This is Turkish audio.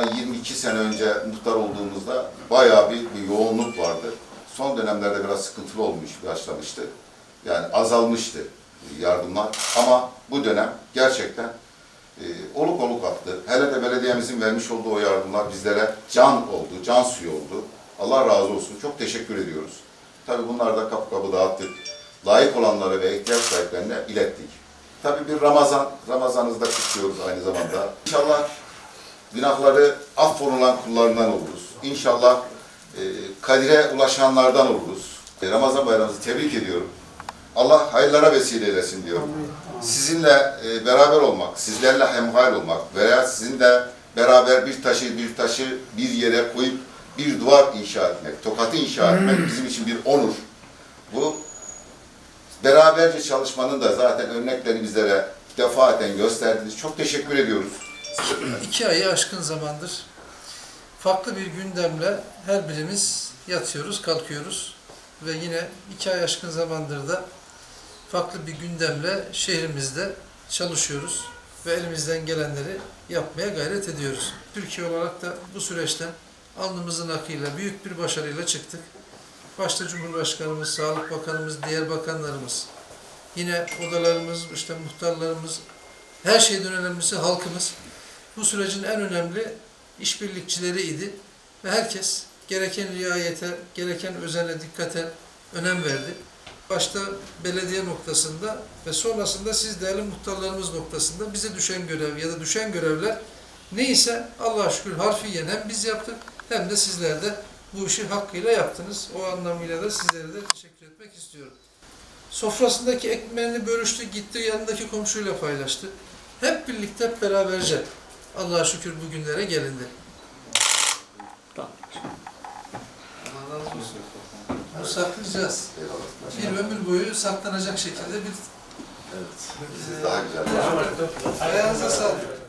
22 sene önce muhtar olduğumuzda bayağı bir, bir yoğunluk vardı. Son dönemlerde biraz sıkıntılı olmuş, başlamıştı. Yani azalmıştı yardımlar. Ama bu dönem gerçekten e, oluk oluk attı. Hele de belediyemizin vermiş olduğu o yardımlar bizlere can oldu, can suyu oldu. Allah razı olsun. Çok teşekkür ediyoruz. Tabii bunlar da kapı kapı dağıttık. Layık olanlara ve ihtiyaç sahiplerine ilettik. Tabii bir Ramazan, Ramazan'ınızı da kutluyoruz aynı zamanda. İnşallah günahları affolunan kullarından oluruz. İnşallah e, kadire ulaşanlardan oluruz. E, Ramazan bayramınızı tebrik ediyorum. Allah hayırlara vesile eylesin diyorum. Sizinle e, beraber olmak, sizlerle hemhal olmak veya sizinle beraber bir taşı bir taşı bir yere koyup bir duvar inşa etmek, tokatı inşa etmek bizim için bir onur. Bu beraberce çalışmanın da zaten örneklerini bizlere defaten gösterdiniz. Çok teşekkür ediyoruz. İki ayı aşkın zamandır farklı bir gündemle her birimiz yatıyoruz, kalkıyoruz ve yine iki ay aşkın zamandır da farklı bir gündemle şehrimizde çalışıyoruz ve elimizden gelenleri yapmaya gayret ediyoruz. Türkiye olarak da bu süreçten alnımızın akıyla büyük bir başarıyla çıktık. Başta Cumhurbaşkanımız, Sağlık Bakanımız, diğer bakanlarımız, yine odalarımız, işte muhtarlarımız, her şeyden önemlisi halkımız bu sürecin en önemli işbirlikçileriydi ve herkes gereken riayete, gereken özene, dikkate önem verdi. Başta belediye noktasında ve sonrasında siz değerli muhtarlarımız noktasında bize düşen görev ya da düşen görevler neyse Allah'a şükür harfiyen hem biz yaptık hem de sizler de bu işi hakkıyla yaptınız. O anlamıyla da sizlere de teşekkür etmek istiyorum. Sofrasındaki ekmeğini bölüştü, gitti yanındaki komşuyla paylaştı. Hep birlikte hep beraberce Allah'a şükür bugünlere gelindi. Allah razı olsun. Bunu saklayacağız. Bir ömür boyu saklanacak şekilde bir Siz daha güzel. Ayağınıza sağlık.